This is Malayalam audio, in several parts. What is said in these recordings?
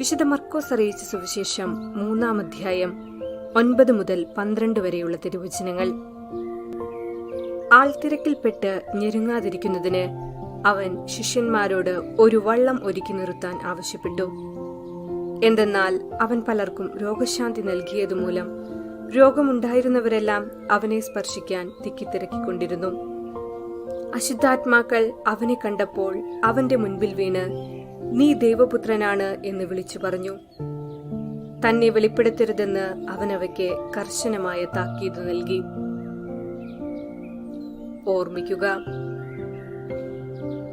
വിശുദ്ധ മർക്കോസ് അറിയിച്ച സുവിശേഷം മൂന്നാം അധ്യായം ഒൻപത് മുതൽ പന്ത്രണ്ട് വരെയുള്ള തിരുവചനങ്ങൾ. ആൾത്തിരക്കിൽപ്പെട്ട് ഞെരുങ്ങാതിരിക്കുന്നതിന് അവൻ ശിഷ്യന്മാരോട് ഒരു വള്ളം ഒരുക്കി നിർത്താൻ ആവശ്യപ്പെട്ടു. എന്തെന്നാൽ അവൻ പലർക്കും രോഗശാന്തി നൽകിയതുമൂലം രോഗമുണ്ടായിരുന്നവരെല്ലാം അവനെ സ്പർശിക്കാൻ തിക്കിത്തിരക്കിക്കൊണ്ടിരുന്നു. അശുദ്ധാത്മാക്കൾ അവനെ കണ്ടപ്പോൾ അവന്റെ മുൻപിൽ വീണ് നീ ദൈവപുത്രനാണ് എന്ന് വിളിച്ചു പറഞ്ഞു. തന്നെ വെളിപ്പെടുത്തരുതെന്ന് അവനവയ്ക്ക് കർശനമായ താക്കീത് നൽകി. ഓർമ്മിക്കുക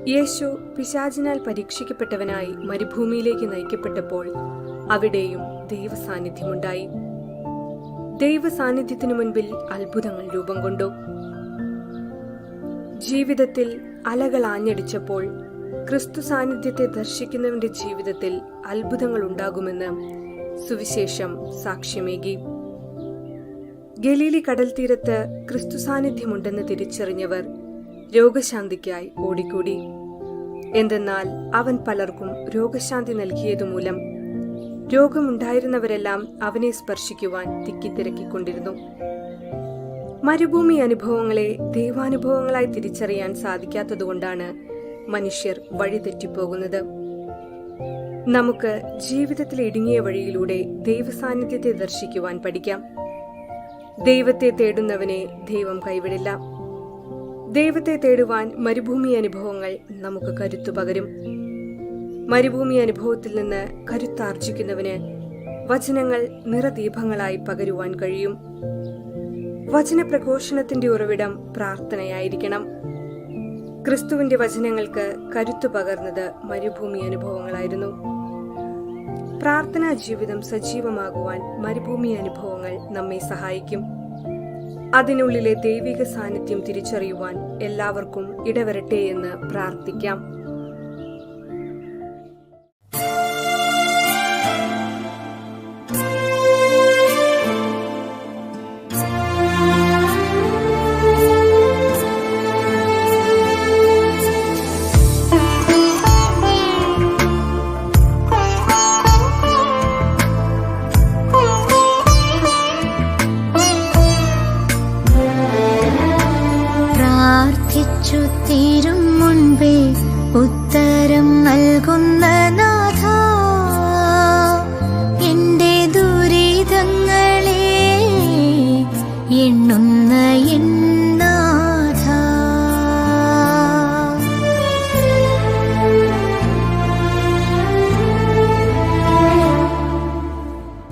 യേശു പിശാചിനാൽ പരീക്ഷിക്കപ്പെട്ടവനായി മരുഭൂമിയിലേക്ക് നയിക്കപ്പെട്ടപ്പോൾ അവിടെയും ദൈവസാന്നിധ്യമുണ്ടായി. ദൈവസാന്നിധ്യത്തിനു മുൻപിൽ അത്ഭുതങ്ങൾ രൂപം കൊണ്ടു. ജീവിതത്തിൽ അലകൾ ആഞ്ഞടിച്ചപ്പോൾ ക്രിസ്തു സാന്നിധ്യത്തെ ദർശിക്കുന്നവന്റെ ജീവിതത്തിൽ അത്ഭുതങ്ങൾ ഉണ്ടാകുമെന്ന് സുവിശേഷം സാക്ഷ്യമേകി. ഗലീലി കടൽ തീരത്ത് ക്രിസ്തു സാന്നിധ്യമുണ്ടെന്ന് തിരിച്ചറിഞ്ഞവർ രോഗശാന്തിക്കായി ഓടിക്കൂടി. എന്തെന്നാൽ അവൻ പലർക്കും രോഗശാന്തി നൽകിയതുമൂലം രോഗമുണ്ടായിരുന്നവരെല്ലാം അവനെ സ്പർശിക്കുവാൻ തിക്കിത്തിരക്കിക്കൊണ്ടിരുന്നു. മരുഭൂമി അനുഭവങ്ങളെ ദൈവാനുഭവങ്ങളായി തിരിച്ചറിയാൻ സാധിക്കാത്തതുകൊണ്ടാണ് മനുഷ്യർ വഴിതെറ്റിപ്പോകുന്നത്. നമുക്ക് ജീവിതത്തിലെ ഇടുങ്ങിയ വഴിയിലൂടെ ദൈവസാന്നിധ്യത്തെ ദർശിക്കുവാൻ പഠിക്കാം. ദൈവത്തെ തേടുന്നവനെ ദൈവം കൈവിടില്ല. ദൈവത്തെ തേടുവാൻ മരുഭൂമി അനുഭവങ്ങൾ നമുക്ക് കരുത്തു പകരും. മരുഭൂമി അനുഭവത്തിൽ നിന്ന് കരുത്താർജിക്കുന്നവന് വചനങ്ങൾ നിറദീപങ്ങളായി പകരുവാൻ കഴിയും. വചനപ്രഘോഷണത്തിന്റെ ഉറവിടം പ്രാർത്ഥനയായിരിക്കണം. ക്രിസ്തുവിന്റെ വചനങ്ങൾക്ക് കരുത്തു പകർന്നത് മരുഭൂമി അനുഭവങ്ങളായിരുന്നു. പ്രാർത്ഥനാ ജീവിതം സജീവമാകുവാൻ മരുഭൂമി അനുഭവങ്ങൾ നമ്മെ സഹായിക്കും. അതിനുള്ളിലെ ദൈവിക സാന്നിധ്യം തിരിച്ചറിയുവാൻ എല്ലാവർക്കും ഇടവരട്ടെ എന്ന് പ്രാർത്ഥിക്കാം. എണ്ണുന്ന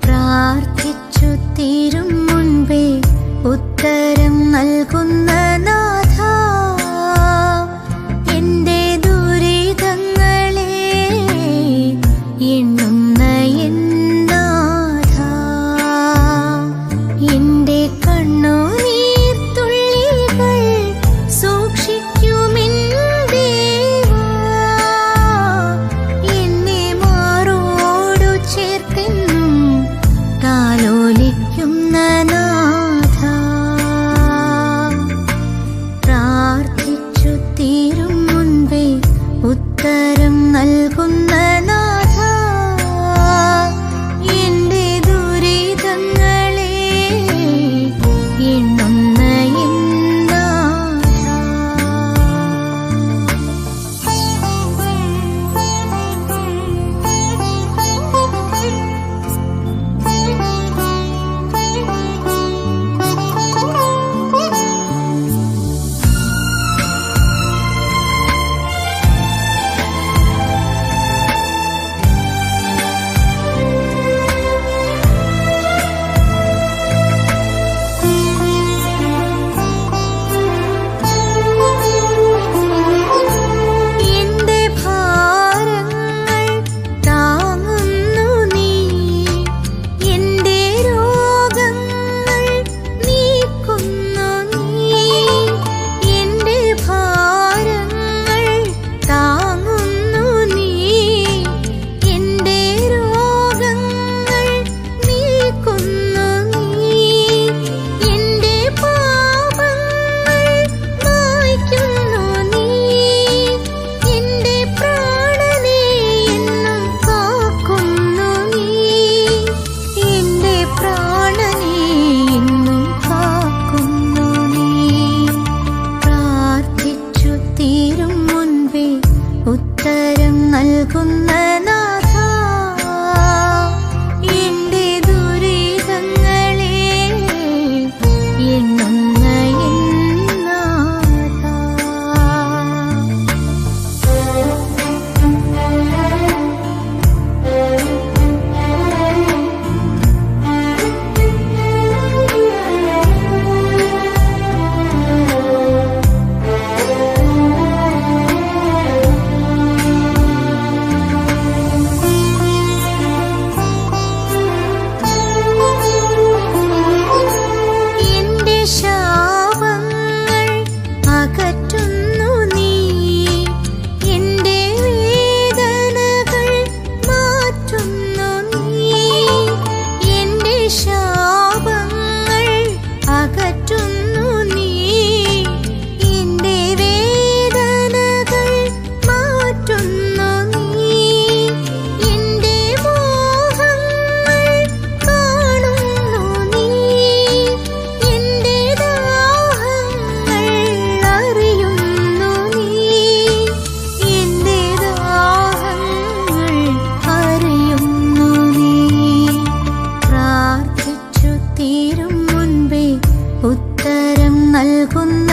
പ്രാർത്ഥിച്ചു തീരും മുൻപേ ഉത്തരം നൽകുന്നു ഉത്തരം നൽകുന്ന ഉത്തരം നൽകുന്ന